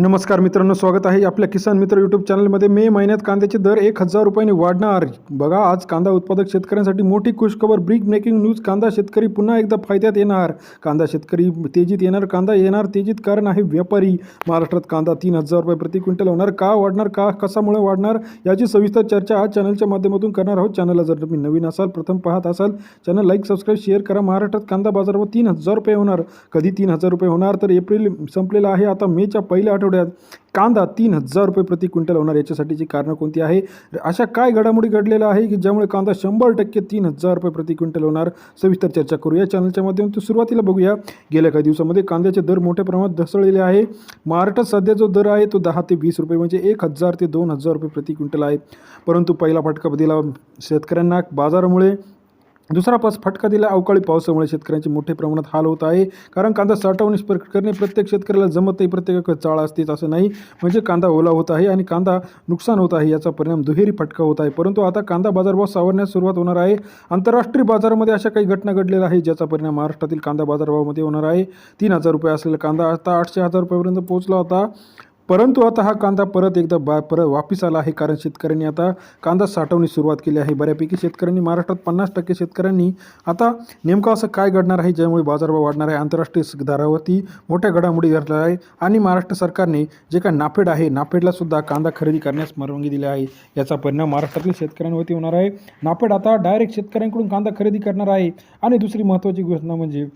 नमस्कार मित्रांनो स्वागत आहे आपल्या किसान मित्र यूट्यूब चॅनलमध्ये मे महिन्यात कांद्याचे दर एक हजार रुपयांनी वाढणार. बघा आज कांदा उत्पादक शेतकऱ्यांसाठी मोठी खुशखबर. ब्रिक ब्रेकिंग न्यूज कांदा शेतकरी पुन्हा एकदा फायद्यात येणार. कांदा शेतकरी तेजीत येणार कांदा येणार तेजीत कारण आहे व्यापारी. महाराष्ट्रात कांदा तीन हजार रुपये प्रति क्विंटल होणार. का वाढणार का कशामुळे वाढणार याची सविस्तर चर्चा आज चॅनलच्या माध्यमातून करणार आहोत. चॅनलला जर तुम्ही नवीन असाल प्रथम पाहत असाल चॅनल लाईक सबस्क्राईब शेअर करा. महाराष्ट्रात कांदा बाजारावर तीन हजार रुपये होणार. कधी तीन हजार रुपये होणार? तर एप्रिल संपलेला आहे. आता मेच्या पहिल्या आठवड्यात कांदा तीन हजार रुपये प्रति क्विंटल होणार याच्यासाठीची कारणं कोणती आहे? अशा काय घडामोडी घडलेल्या आहे की ज्यामुळे कांदा शंभर टक्के तीन हजार रुपये प्रति क्विंटल होणार? सविस्तर चर्चा करूया. चॅनलच्या माध्यमातून सुरुवातीला बघूया. गेल्या काही दिवसामध्ये कांद्याचे दर मोठ्या प्रमाणात घसरलेले आहे. महाराष्ट्रात सध्या जो दर आहे तो दहा ते वीस रुपये म्हणजे एक हजार ते दोन हजार रुपये प्रति क्विंटल आहे. परंतु पहिला फटका दिला शेतकऱ्यांना. बाजारामुळे दुसरा पास फटका दिला अवकाळी पावसामुळे शेतकऱ्यांचे मोठे प्रमाणात हाल होत आहे. कारण कांदा साठवणी करणे प्रत्येक शेतकऱ्याला जमत नाही प्रत्येक चाळ असतेच असं नाही. म्हणजे कांदा ओला होत आहे आणि कांदा नुकसान होत आहे याचा परिणाम दुहेरी फटका होत आहे. परंतु आता कांदा बाजारभाव सावरण्यास सुरुवात होणार आहे. आंतरराष्ट्रीय बाजारामध्ये अशा काही घटना घडलेल्या आहे ज्याचा परिणाम महाराष्ट्रातील कांदा बाजारभावामध्ये होणार आहे. तीन हजार रुपये असलेला कांदा आता आठशे हजार रुपयापर्यंत पोहोचला होता. परंतु आता हा कांदा परत एकदा बा परत वापिस आला आहे कारण शेतकऱ्यांनी आता कांदा साठवणी सुरुवात केली आहे. बऱ्यापैकी शेतकऱ्यांनी महाराष्ट्रात पन्नास टक्के शेतकऱ्यांनी आता नेमकं असं काय घडणार आहे ज्यामुळे बाजारभाव वाढणार आहे आंतरराष्ट्रीय दरावरती मोठ्या घडामोडी घडल्या आहे आणि महाराष्ट्र सरकारने जे काय नाफेड आहे नाफेडला सुद्धा कांदा खरेदी करण्यास परवानगी दिली आहे. याचा परिणाम महाराष्ट्रातील शेतकऱ्यांवरती होणार आहे. नाफेड आता डायरेक्ट शेतकऱ्यांकडून कांदा खरेदी करणार आहे. आणि दुसरी महत्त्वाची घोषणा म्हणजे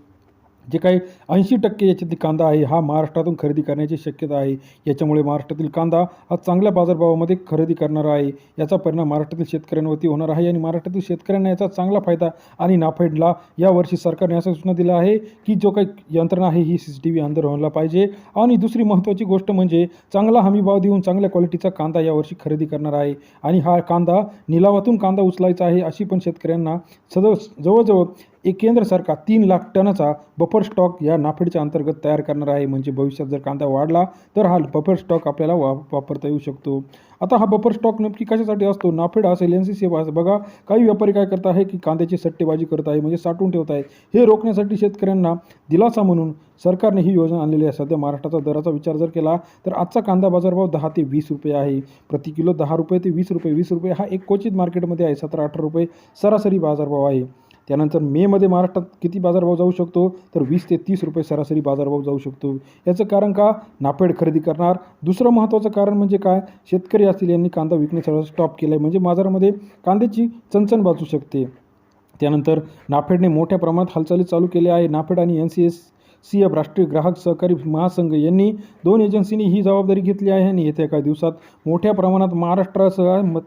जे काही ऐंशी टक्के याच्यातील कांदा आहे हा महाराष्ट्रातून खरेदी करण्याची शक्यता आहे. याच्यामुळे महाराष्ट्रातील कांदा हा चांगल्या बाजारभावामध्ये खरेदी करणार आहे. याचा परिणाम महाराष्ट्रातील शेतकऱ्यांवरती होणार आहे आणि महाराष्ट्रातील शेतकऱ्यांना याचा चांगला फायदा आणि नाफेडला यावर्षी सरकारने असा सूचना दिला आहे की जो काही यंत्रणा आहे ही सी सी टी व्ही अंदर व्हायला पाहिजे. आणि दुसरी महत्त्वाची गोष्ट म्हणजे चांगला हमीभाव देऊन चांगल्या क्वालिटीचा कांदा यावर्षी खरेदी करणार आहे. आणि हा कांदा निलावातून कांदा उचलायचा आहे अशी पण शेतकऱ्यांना सदव जवळजवळ एक केंद्र सरकार तीन लाख टनाचा बफर स्टॉक या नाफेडच्या अंतर्गत तयार करणार आहे. म्हणजे भविष्यात जर कांदा वाढला तर हा बफर स्टॉक आपल्याला वा वापरता येऊ शकतो. आता हा बफर स्टॉक नक्की कशासाठी असतो? नाफेड असेल एन सी सी बघा काही व्यापारी काय करत आहे की कांद्याची सट्टेबाजी करत आहे म्हणजे साठवून ठेवत आहे. हे रोखण्यासाठी शेतकऱ्यांना दिलासा म्हणून सरकारने ही योजना आणलेली आहे. सध्या महाराष्ट्राचा दराचा विचार जर केला तर आजचा कांदा बाजारभाव दहा ते वीस रुपये आहे. प्रति किलो दहा रुपये ते वीस रुपये. वीस रुपये हा एक क्वचित मार्केटमध्ये आहे. सतरा अठरा रुपये सरासरी बाजारभाव आहे. त्यानंतर मेमध्ये महाराष्ट्रात किती बाजारभाव जाऊ शकतो? तर वीस ते तीस रुपये सरासरी बाजारभाव जाऊ शकतो. याचं कारण का? नाफेड खरेदी करणार. दुसरं महत्त्वाचं कारण म्हणजे काय? शेतकरी असतील यांनी कांदा विकण्याचा स्टॉप केला आहे म्हणजे बाजारामध्ये कांद्याची चणचण बाजू शकते. त्यानंतर नाफेडने मोठ्या प्रमाणात हालचाली चालू केल्या आहे नाफेड आणि N C S C F राष्ट्रीय ग्राहक सहकारी महासंघ यांनी दोन एजन्सींनी ही जबाबदारी घेतली आहे आणि येत्या काही दिवसात मोठ्या प्रमाणात महाराष्ट्रासह मच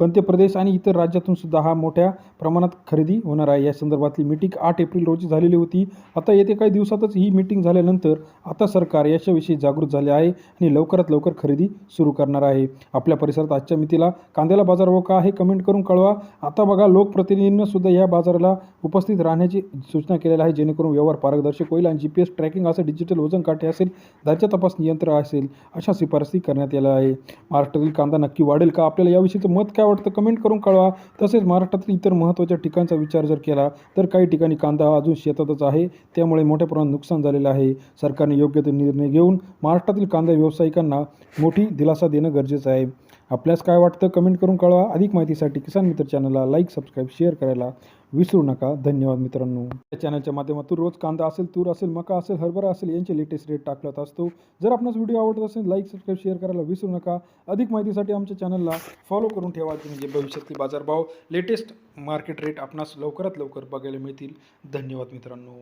मध्य प्रदेश आणि इतर राज्यातून सुद्धा हा मोठ्या प्रमाणात खरेदी होणार आहे. या संदर्भातली मीटिंग आठ एप्रिल रोजी झालेली होती. आता येते काही दिवसातच ही मीटिंग झाल्यानंतर आता सरकार याच्याविषयी जागृत झाले आहे आणि लवकरात लवकर खरेदी सुरू करणार आहे. आपल्या परिसरात आजच्या मितीला कांद्याला बाजारभाव का हे कमेंट करून कळवा. आता बघा लोकप्रतिनिधींना सुद्धा या बाजाराला उपस्थित राहण्याची सूचना केलेली आहे. जेणेकरून व्यवहार पारदर्शक होईल आणि जी पी एस ट्रॅकिंग असेल डिजिटल वजन काटे असेल दरच्या तपासणी यंत्र असेल अशा शिफारसी करण्यात आल्या आहे. महाराष्ट्रातील कांदा नक्की वाढेल का? आपल्याला याविषयीचं मत काय वाटतं कमेंट करून कळवा. तसेच महाराष्ट्रातील इतर महत्त्वाच्या ठिकाणचा विचार जर केला तर काही ठिकाणी कांदा अजून शेतातच आहे. त्यामुळे मोठ्या प्रमाणात नुकसान झालेलं आहे. सरकारने योग्य ते निर्णय घेऊन महाराष्ट्रातील कांदा व्यावसायिकांना मोठी दिलासा देणं गरजेचं आहे. आपल्यास काय वाटतं कमेंट करून कळवा. अधिक माहितीसाठी किसान मित्र चॅनलला लाईक सबस्क्राईब शेअर करायला विसरू नका. धन्यवाद मित्रांनो. या चॅनलच्या माध्यमातून रोज कांदा असेल तूर असेल मका असेल हरभरा असेल यांचे लेटेस्ट रेट टाकलात असतो. जर आपणास व्हिडिओ आवडत असेल लाईक सबस्क्राईब शेअर करायला विसरू नका. अधिक माहितीसाठी आमच्या चॅनलला फॉलो करून ठेवा. म्हणजे भविष्यातील बाजारभाव लेटेस्ट मार्केट रेट आपणास लवकरात लवकर बघायला मिळतील. धन्यवाद मित्रांनो.